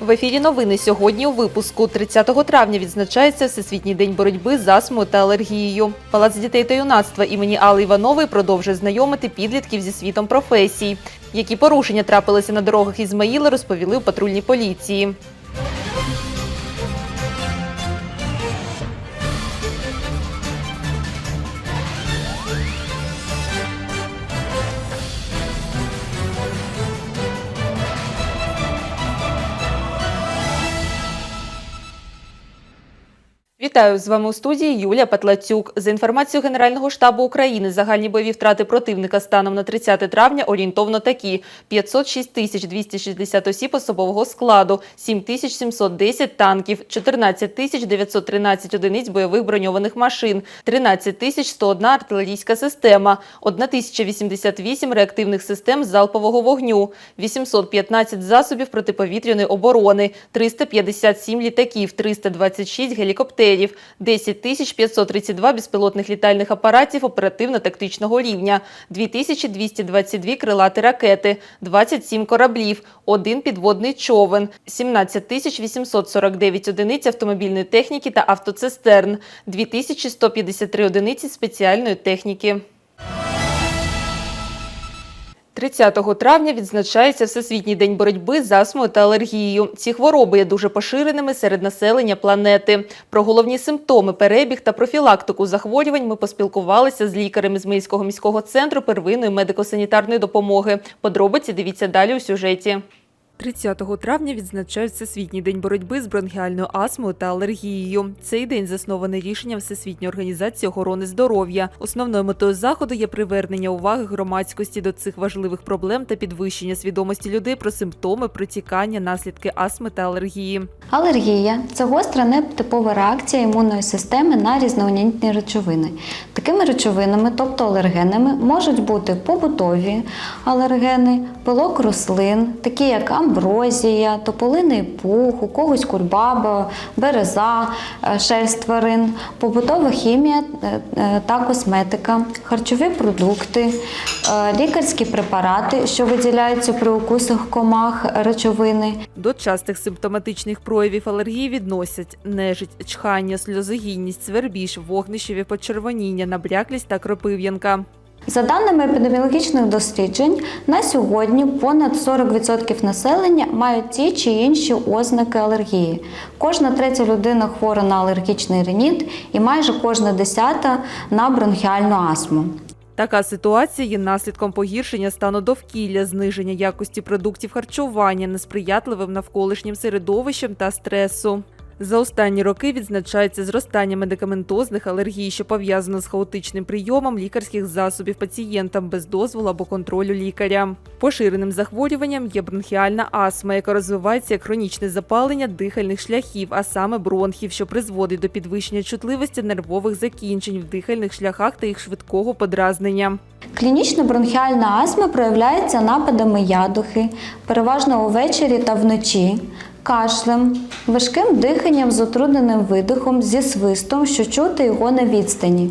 В ефірі новини сьогодні у випуску 30 травня відзначається Всесвітній день боротьби з астмою та алергією. Палац дітей та юнацтва імені Алли Іванової продовжує знайомити підлітків зі світом професій. Які порушення трапилися на дорогах Ізмаїла, розповіли у патрульній поліції. Вітаю з вами у студії Юлія Петлацюк. За інформацією Генерального штабу України, загальні бойові втрати противника станом на 30 травня орієнтовно такі: 506 тисяч 260 осіб особового складу, 7 тисяч 710 танків, 14 тисяч 913 одиниць бойових броньованих машин, 13 тисяч 101 артилерійська система, 1088 реактивних систем залпового вогню, 815 засобів протиповітряної оборони, 357 літаків, 326 гелікоптерів, 10 тисяч 532 безпілотних літальних апаратів оперативно-тактичного рівня, 2222 крилаті ракети, 27 кораблів, один підводний човен, 17 тисяч 849 одиниць автомобільної техніки та автоцистерн, 2153 одиниці спеціальної техніки. 30 травня відзначається Всесвітній день боротьби з астмою та алергією. Ці хвороби є дуже поширеними серед населення планети. Про головні симптоми, перебіг та профілактику захворювань ми поспілкувалися з лікарем Ізмаїльського міського центру первинної медико-санітарної допомоги. Подробиці дивіться далі у сюжеті. 30 травня відзначають Всесвітній день боротьби з бронхіальною астмою та алергією. Цей день заснований рішенням Всесвітньої організації охорони здоров'я. Основною метою заходу є привернення уваги громадськості до цих важливих проблем та підвищення свідомості людей про симптоми, протікання, наслідки астми та алергії. Алергія це гостра нетипова реакція імунної системи на різноманітні речовини. Такими речовинами, тобто алергенами, можуть бути побутові алергени, пилок рослин, такі як амброзія, тополиний пух, у когось кульбаба, береза, е, шерсть тварин, побутова хімія е, е, та косметика, харчові продукти, лікарські препарати, що виділяються при укусах комах, речовини, До частих симптоматичних проявів алергії відносять нежить, чхання, сльозогінність, свербіж, вогнищеві почервоніння, набряклість та кропив'янка. За даними епідеміологічних досліджень, на сьогодні понад 40% населення мають ті чи інші ознаки алергії. Кожна третя людина хвора на алергічний реніт і майже кожна десята на бронхіальну астму. Така ситуація є наслідком погіршення стану довкілля, зниження якості продуктів харчування, несприятливим навколишнім середовищем та стресу. За останні роки відзначається зростання медикаментозних алергій, що пов'язано з хаотичним прийомом лікарських засобів пацієнтам без дозволу або контролю лікаря. Поширеним захворюванням є бронхіальна астма, яка розвивається як хронічне запалення дихальних шляхів, а саме бронхів, що призводить до підвищення чутливості нервових закінчень в дихальних шляхах та їх швидкого подразнення. Клінічна бронхіальна астма проявляється нападами ядухи, переважно увечері та вночі, кашлем, важким диханням з утрудненим видихом зі свистом, що чути його на відстані,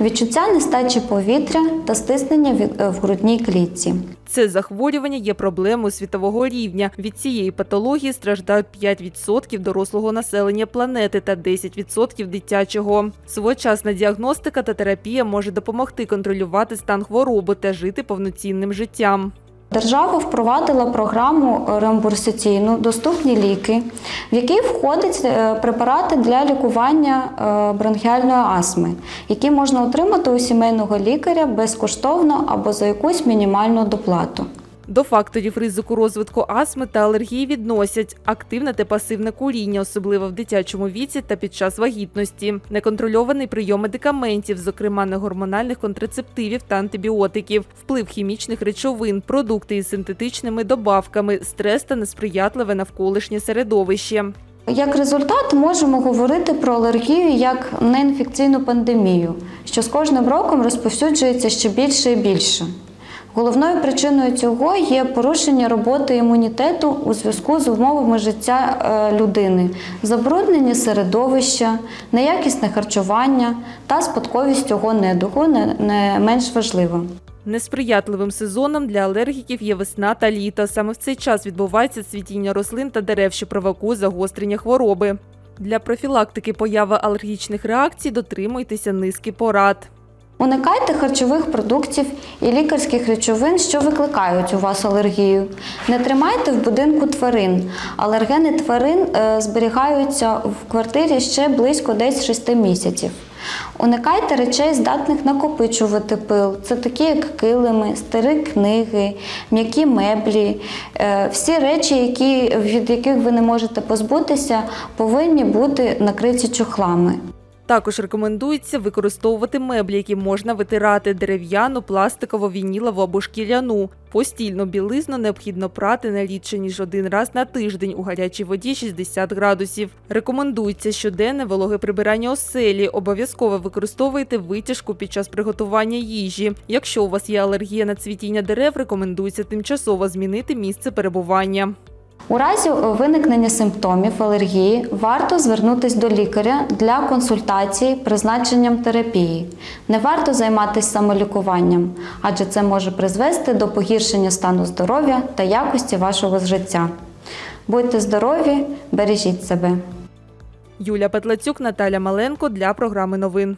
відчуття нестачі повітря та стиснення е, в грудній клітці. Це захворювання є проблемою світового рівня. Від цієї патології страждають 5% дорослого населення планети та 10% дитячого. Своєчасна діагностика та терапія може допомогти контролювати стан хвороби та жити повноцінним життям. Держава впровадила програму реімбурсаційну Доступні ліки, в якій входять е, препарати для лікування е, бронхіальної астми, які можна отримати у сімейного лікаря безкоштовно або за якусь мінімальну доплату. До факторів ризику розвитку астми та алергії відносять активне та пасивне куріння, особливо в дитячому віці та під час вагітності, неконтрольований прийом медикаментів, зокрема негормональних контрацептивів та антибіотиків, вплив хімічних речовин, продукти із синтетичними добавками, стрес та несприятливе навколишнє середовище. Як результат, можемо говорити про алергію як неінфекційну пандемію, що з кожним роком розповсюджується ще більше і більше. Головною причиною цього є порушення роботи імунітету у зв'язку з умовами життя е, людини, забруднення середовища, неякісне харчування та спадковість цього недугу не, менш важливо. Несприятливим сезоном для алергіків є весна та літо. Саме в цей час відбувається цвітіння рослин та дерев, що провокує загострення хвороби. Для профілактики появи алергічних реакцій дотримуйтеся низки порад. Уникайте харчових продуктів і лікарських речовин, що викликають у вас алергію. Не тримайте в будинку тварин. Алергени тварин е, зберігаються в квартирі ще близько десь 6 місяців. Уникайте речей, здатних накопичувати пил. Це такі, як килими, старі книги, м'які меблі. Е, Всі речі, від яких ви не можете позбутися, повинні бути накриті чохлами. Також рекомендується використовувати меблі, які можна витирати дерев'яну, пластикову, вінілову або шкіряну. Постільну білизну необхідно прати не рідше ніж один раз на тиждень у гарячій воді 60 градусів. Рекомендується щоденне вологе прибирання оселі. Обов'язково використовуйте витяжку під час приготування їжі. Якщо у вас є алергія на цвітіння дерев, рекомендується тимчасово змінити місце перебування. У разі виникнення симптомів алергії варто звернутися до лікаря для консультації призначенням терапії. Не варто займатися самолікуванням, адже це може призвести до погіршення стану здоров'я та якості вашого життя. Будьте здорові, бережіть себе. Юля Петлацюк, Наталя Маленко для програми новин.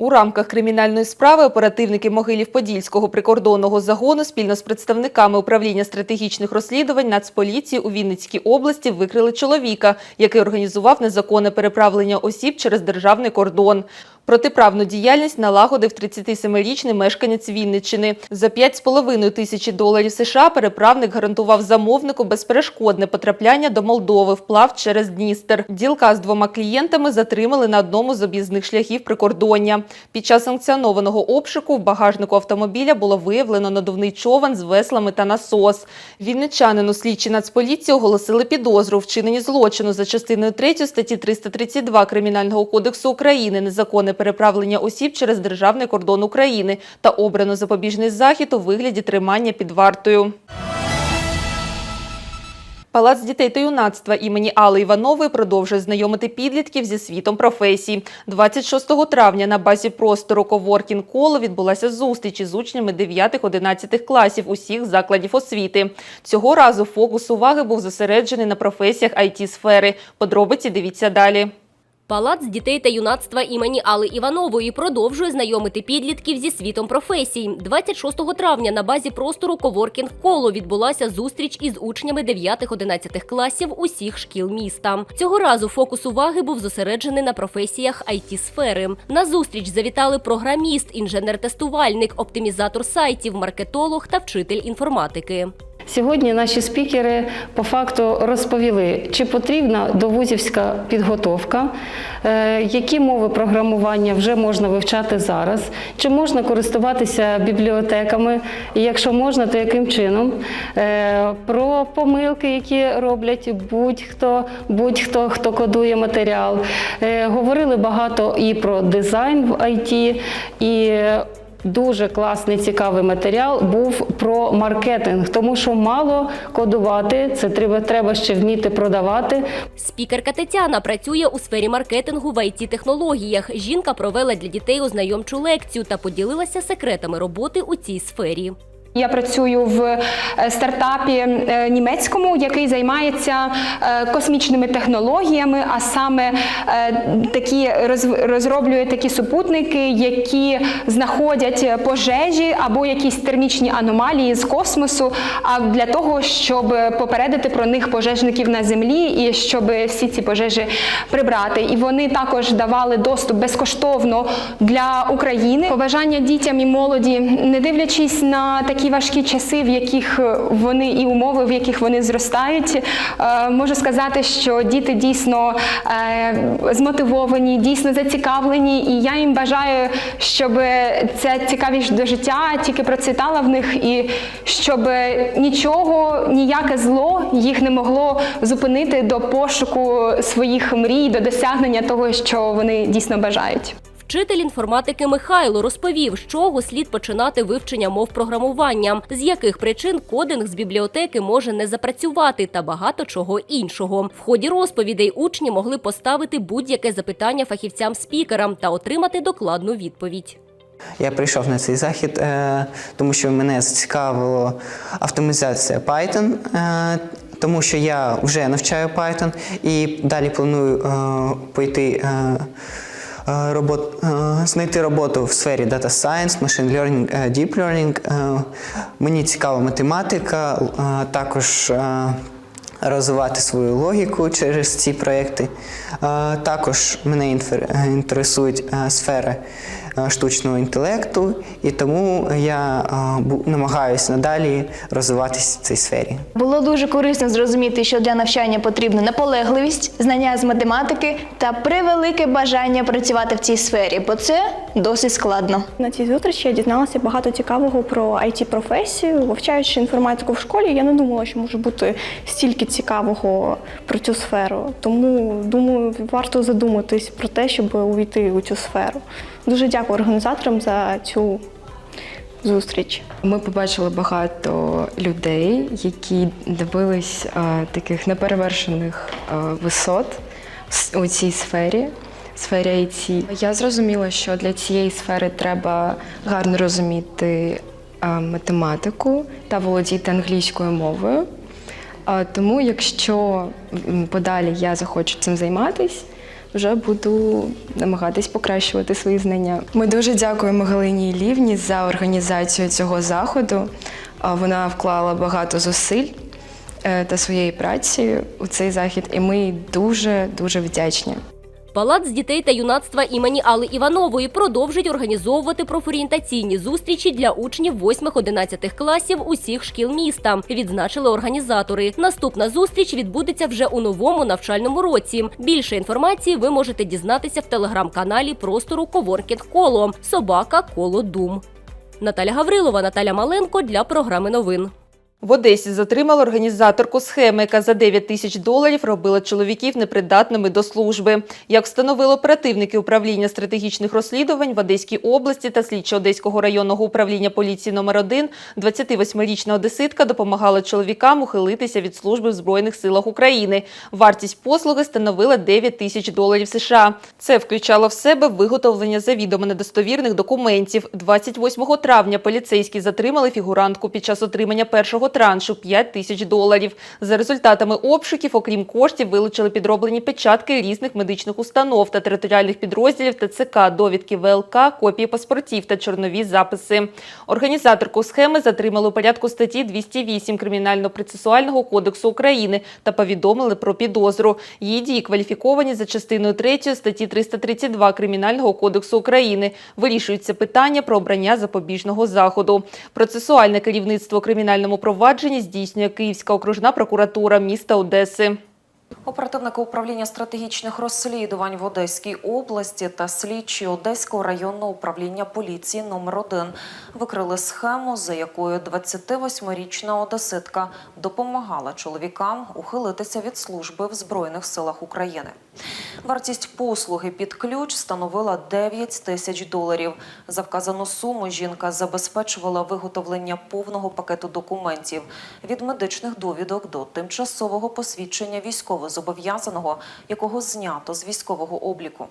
У рамках кримінальної справи оперативники Могилів-Подільського прикордонного загону спільно з представниками управління стратегічних розслідувань Нацполіції у Вінницькій області викрили чоловіка, який організував незаконне переправлення осіб через державний кордон. Протиправну діяльність налагодив 37-річний мешканець Вінниччини. За 5,5 тисячі доларів США переправник гарантував замовнику безперешкодне потрапляння до Молдови вплав через Дністер. Ділка з двома клієнтами затримали на одному з об'їзних шляхів прикордоння. Під час санкціонованого обшуку в багажнику автомобіля було виявлено надувний човен з веслами та насос. Вінничанину слідчі Нацполіції оголосили підозру в вчиненні злочину за частиною 3 статті 332 Кримінального кодексу України незаконне переправлення осіб через державний кордон України та обрано запобіжний захід у вигляді тримання під вартою. Палац дітей та юнацтва імені Алли Іванової продовжує знайомити підлітків зі світом професій. 26 травня на базі простору Коворкін Коло відбулася зустріч із учнями 9-11 класів усіх закладів освіти. Цього разу фокус уваги був зосереджений на професіях IT-сфери. Подробиці дивіться далі. Палац дітей та юнацтва імені Алли Іванової продовжує знайомити підлітків зі світом професій. 26 травня на базі простору Коворкінг Коло відбулася зустріч із учнями 9-11 класів усіх шкіл міста. Цього разу фокус уваги був зосереджений на професіях IT-сфери. На зустріч завітали програміст, інженер-тестувальник, оптимізатор сайтів, маркетолог та вчитель інформатики. Сьогодні наші спікери по факту розповіли, чи потрібна довузівська підготовка, е, які мови програмування вже можна вивчати зараз, чи можна користуватися бібліотеками, і якщо можна, то яким чином, Е, про помилки, які роблять будь-хто, будь-хто, хто кодує матеріал. Е, Говорили багато і про дизайн в IT, і Дуже класний цікавий матеріал був про маркетинг, тому що мало кодувати, це треба, треба ще вміти продавати. Спікерка Тетяна працює у сфері маркетингу в it технологіях Жінка провела для дітей ознайомчу лекцію та поділилася секретами роботи у цій сфері. Я працюю в е, стартапі е, німецькому, який займається е, космічними технологіями, а саме такі розроблює такі супутники, які знаходять пожежі або якісь термічні аномалії з космосу, а для того, щоб попередити про них пожежників на землі і щоб всі ці пожежі прибрати. І вони також давали доступ безкоштовно для України. Побажання дітям і молоді, не дивлячись на такі важкі часи, в яких е, вони і умови, в яких вони зростають, е, можу сказати, що діти дійсно е, змотивовані, дійсно зацікавлені, і я їм бажаю, щоб ця цікавість до життя тільки процвітала в них, і щоб нічого, ніяке зло їх не могло зупинити до пошуку своїх мрій, до досягнення того, що вони дійсно бажають. Вчитель інформатики Михайло розповів, з чого слід починати вивчення мов програмування, з яких причин кодинг з бібліотеки може не запрацювати та багато чого іншого. В ході розповідей учні могли поставити будь-яке запитання фахівцям-спікерам та отримати докладну відповідь. Я прийшов на цей захід, е, тому що мене зацікавила автоматизація Python, е, тому що я вже навчаю Python і далі планую е, пойти. Робот, знайти роботу в сфері Data Science, Machine Learning, е, Deep Learning. Е, Мені цікава математика, також е, розвивати свою логіку через ці проекти. Також мене інтересують сфери штучного інтелекту, і тому я е, намагаюся надалі розвиватися в цій сфері. Було дуже корисно зрозуміти, що для навчання потрібна наполегливість, знання з математики та превелике бажання працювати в цій сфері, бо це досить складно. На цій зустрічі я дізналася багато цікавого про it професію. Вивчаючи інформатику в школі, я не думала, що може бути стільки цікавого про цю сферу. Тому думаю, варто задуматись про те, щоб увійти у цю сферу. Дуже дякую організаторам за цю зустріч. Ми побачили багато людей, які добились е, таких неперевершених е, висот у цій сфері. Сфері IT. Я зрозуміла, що для цієї сфери треба гарно розуміти е, математику та володіти англійською мовою. Е, Тому, якщо подалі я захочу цим займатися, вже буду намагатись покращувати свої знання. Ми дуже дякуємо Галині Лівні за організацію цього заходу. Вона вклала багато зусиль е, та своєї праці у цей захід, і ми дуже дуже вдячні. Палац дітей та юнацтва імені Алли Іванової продовжить організовувати профорієнтаційні зустрічі для учнів 8-11 класів усіх шкіл міста. Відзначили організатори. Наступна зустріч відбудеться вже у новому навчальному році. Більше інформації ви можете дізнатися в телеграм-каналі простору Коворкінг Коло Собака Коло Дум. Наталя Гаврилова, Наталя Маленко для програми новин. В Одесі затримали організаторку схеми, яка за 9 тисяч доларів робила чоловіків непридатними до служби. Як встановили оперативники управління стратегічних розслідувань в Одеській області та слідчі Одеського районного управління поліції номер 1 28-річна одеситка допомагала чоловікам ухилитися від служби в Збройних силах України. Вартість послуги становила 9 тисяч доларів США. Це включало в себе виготовлення завідомо недостовірних документів. 28 травня поліцейські затримали фігурантку під час отримання першого траншу 5 тисяч доларів. За результатами обшуків, окрім коштів, вилучили підроблені печатки різних медичних установ та територіальних підрозділів ТЦК, довідки ВЛК, копії паспортів та чорнові записи. Організаторку схеми затримали у порядку статті 208 Кримінально-процесуального кодексу України та повідомили про підозру. Її дії кваліфіковані за частиною 3 статті 332 Кримінального кодексу України. Вирішується питання про обрання запобіжного заходу. Процесуальне керівництво кримінальному провадженні здійснює Київська окружна прокуратура міста Одеси. Оперативники управління стратегічних розслідувань в Одеській області та слідчі Одеського районного управління поліції номер 1 викрили схему, за якою 28-річна одеситка допомагала чоловікам ухилитися від служби в Збройних силах України. Вартість послуги під ключ становила 9 тисяч доларів. За вказану суму жінка забезпечувала виготовлення повного пакету документів від медичних довідок до тимчасового посвідчення військовозобов'язаного, якого знято з військового обліку.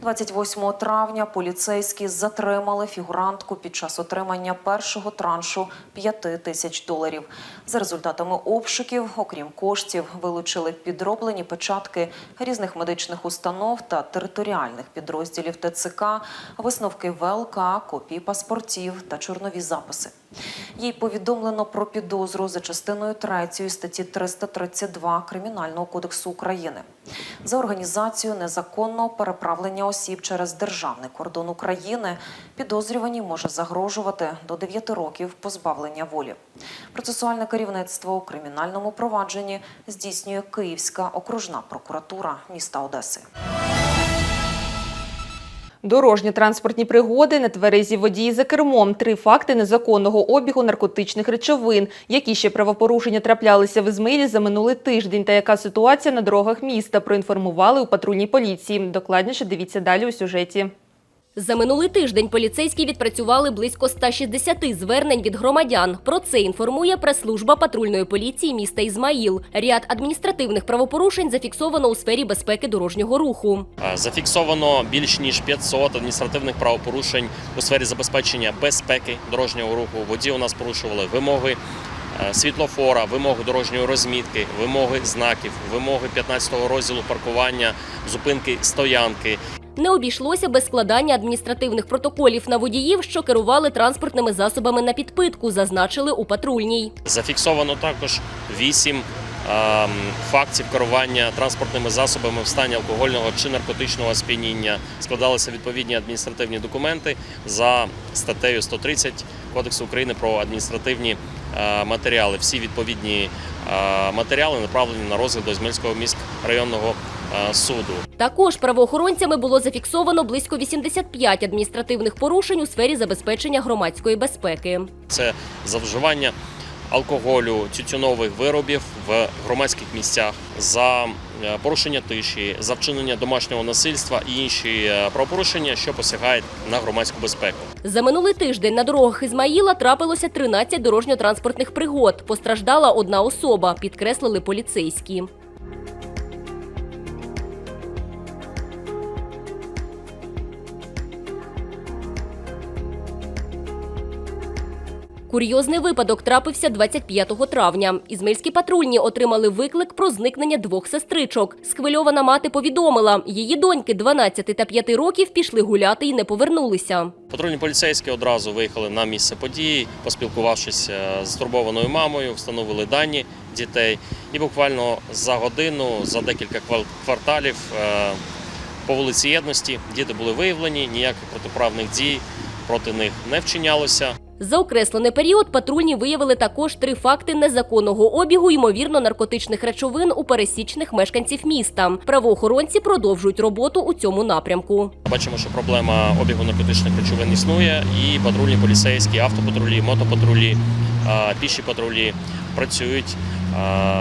28 травня поліцейські затримали фігурантку під час отримання першого траншу 5 тисяч доларів. За результатами обшуків, окрім коштів, вилучили підроблені печатки різних медичних установ та територіальних підрозділів ТЦК, висновки ВЛК, копії паспортів та чорнові записи. Їй повідомлено про підозру за частиною 3 статті 332 Кримінального кодексу України за організацію незаконного переправлення осіб через державний кордон України. Підозрюваній може загрожувати до 9 років позбавлення волі. Процесуальне керівництво у кримінальному провадженні здійснює Київська окружна прокуратура міста Одеси. Дорожньо-транспортні пригоди, нетверезі водії за кермом, три факти незаконного обігу наркотичних речовин. Які ще правопорушення траплялися в Ізмаїлі за минулий тиждень та яка ситуація на дорогах міста, проінформували у патрульній поліції. Докладніше дивіться далі у сюжеті. За минулий тиждень поліцейські відпрацювали близько 160 звернень від громадян. Про це інформує прес-служба патрульної поліції міста Ізмаїл. Ряд адміністративних правопорушень зафіксовано у сфері безпеки дорожнього руху. Е, Зафіксовано більш ніж 500 адміністративних правопорушень у сфері забезпечення безпеки дорожнього руху. Водії у нас порушували вимоги світлофора, вимоги дорожньої розмітки, вимоги знаків, вимоги 15-го розділу паркування, зупинки стоянки. Не обійшлося без складання адміністративних протоколів на водіїв, що керували транспортними засобами на підпитку, зазначили у патрульній. Зафіксовано також 8 ем, фактів керування транспортними засобами в стані алкогольного чи наркотичного сп'яніння. Складалися відповідні адміністративні документи за статтею 130 Кодексу України про адміністративні матеріали. Всі відповідні матеріали направлені на розгляд до Ізмельського міськрайонного суду. Також правоохоронцями було зафіксовано близько 85 адміністративних порушень у сфері забезпечення громадської безпеки. Це за вживання алкоголю, тютюнових виробів в громадських місцях, за е, порушення тиші, за вчинення домашнього насильства і інші е, правопорушення, що посягають на громадську безпеку. За минулий тиждень на дорогах Ізмаїла трапилося 13 дорожньо-транспортних пригод. Постраждала одна особа, підкреслили поліцейські. Курйозний випадок трапився 25 травня. Ізмельські патрульні отримали виклик про зникнення двох сестричок. Схвильована мати повідомила, її доньки 12 та 5 років пішли гуляти і не повернулися. Патрульні поліцейські одразу виїхали на місце події, поспілкувавшись е, з турбованою мамою, встановили дані дітей. І буквально за годину, за декілька квар- кварталів е, по вулиці Єдності діти були виявлені, ніяких протиправних дій проти них не вчинялося. За окреслений період патрульні виявили також три факти незаконного обігу ймовірно наркотичних речовин у пересічних мешканців міста. Правоохоронці продовжують роботу у цьому напрямку. Бачимо, що проблема обігу наркотичних речовин існує, і патрульні поліцейські, автопатрулі, мотопатрулі, е, піші патрулі працюють е,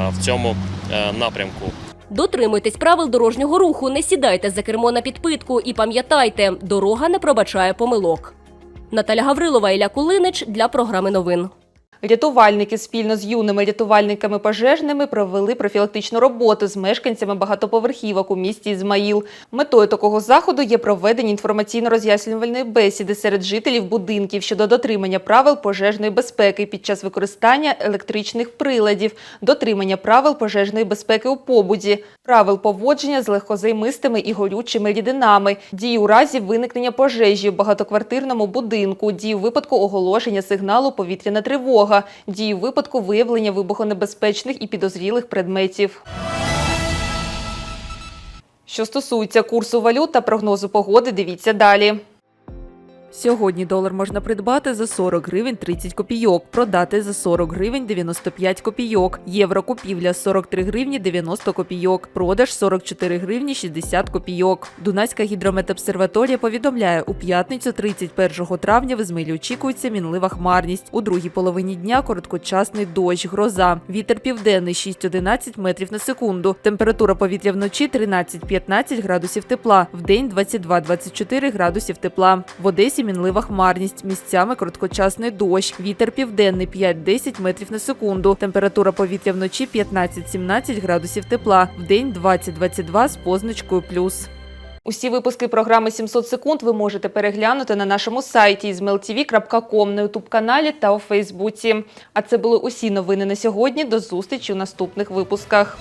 в цьому е, напрямку. Дотримуйтесь правил дорожнього руху, не сідайте за кермо на підпитку і пам'ятайте, дорога не пробачає помилок. Наталя Гаврилова, Ілля Кулинич для програми новин. Рятувальники спільно з юними рятувальниками пожежними провели профілактичну роботу з мешканцями багатоповерхівок у місті Ізмаїл. Метою такого заходу є проведення інформаційно-роз'яснювальної бесіди серед жителів будинків щодо дотримання правил пожежної безпеки під час використання електричних приладів, дотримання правил пожежної безпеки у побуді, правил поводження з легкозаймистими і горючими рідинами, дії у разі виникнення пожежі в багатоквартирному будинку, дії у випадку оголошення сигналу повітряна тривога, дії у випадку виявлення вибухонебезпечних і підозрілих предметів. Що стосується курсу валют та прогнозу погоди, дивіться далі. Сьогодні долар можна придбати за 40 гривень 30 копійок, продати за 40 гривень 95 копійок. Євро купівля 43 гривні 90 копійок, продаж 44 гривні 60 копійок. Дунайська гідрометобсерваторія повідомляє, у п'ятницю 31 травня в Ізмаїлі очікується мінлива хмарність. У другій половині дня короткочасний дощ, гроза. Вітер південний 6-11 метрів на секунду. Температура повітря вночі 13-15 градусів тепла, вдень 22-24 градусів тепла. В Одесі мінлива хмарність, місцями короткочасний дощ. Вітер південний 5-10 метрів на секунду. Температура повітря вночі 15-17 градусів тепла, вдень 20-22 з позначкою плюс. Усі випуски програми «700 секунд ви можете переглянути на нашому сайті izmailtv.com, на ютуб-каналі та у Фейсбуці. А це були усі новини на сьогодні. До зустрічі у наступних випусках.